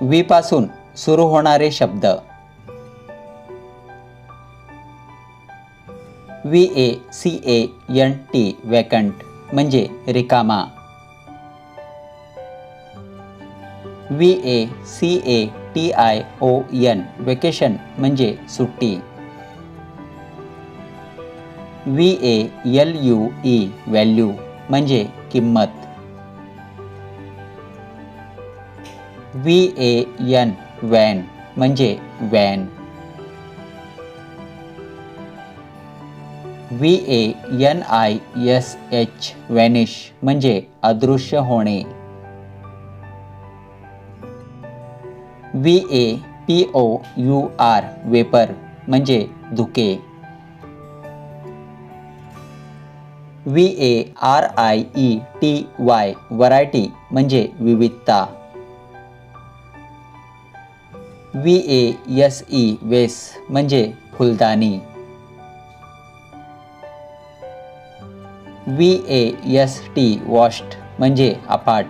विपासून सुरू होणारे शब्द. V A C A N T vacant म्हणजे रिकामा. V A C A T I O N vacation म्हणजे सुट्टी. V A L U E value म्हणजे किंमत. व्ही ए एन वॅन म्हणजे van V A N I S H vanish म्हणजे अदृश्य होणे. V A P O U R vapour म्हणजे धुके. V A R I E T Y variety म्हणजे विविधता. V A S E vase म्हणजे फुलदाणी. V A S T vast म्हणजे अपाट.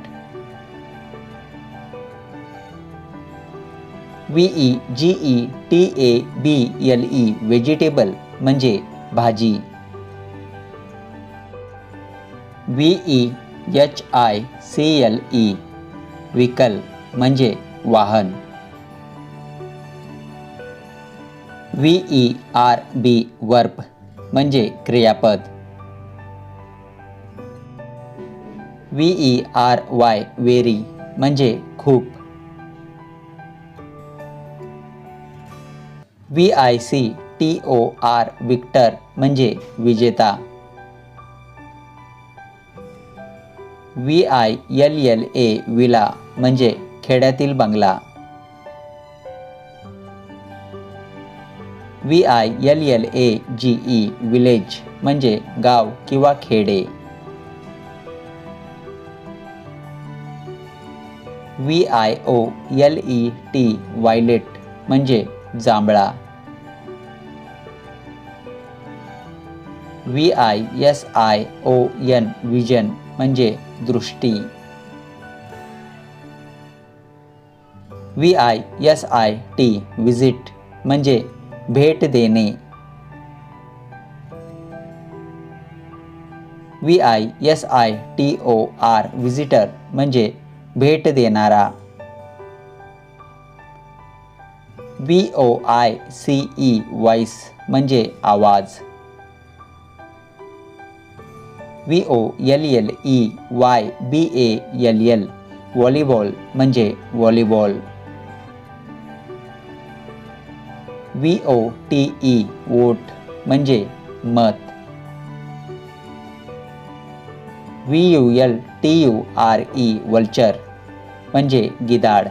V E G E T A B L E vegetable म्हणजे भाजी. V E H I C L E vehicle म्हणजे वाहन. V E R B verb म्हणजे क्रियापद. V E R Y very म्हणजे खूप. V I C T O R victor म्हणजे विजेता. V I L L A villa म्हणजे खेड्यातील बंगला. V I L L A G E village म्हणजे गाव किंवा खेडे. V I O L E T violet म्हणजे जांभळा. V I S I O N vision म्हणजे दृष्टी. V I S I T visit म्हणजे भेट देने। V I S I T O, R, visitor म्हणजे भेट देणारा। वी ओ आय सी ई व्हॉइस म्हणजे आवाज़। V O L L E, Y, B L L volleyball म्हणजे volleyball V O T E vote म्हणजे मत. V U L T U R E vulture म्हणजे गिदाड.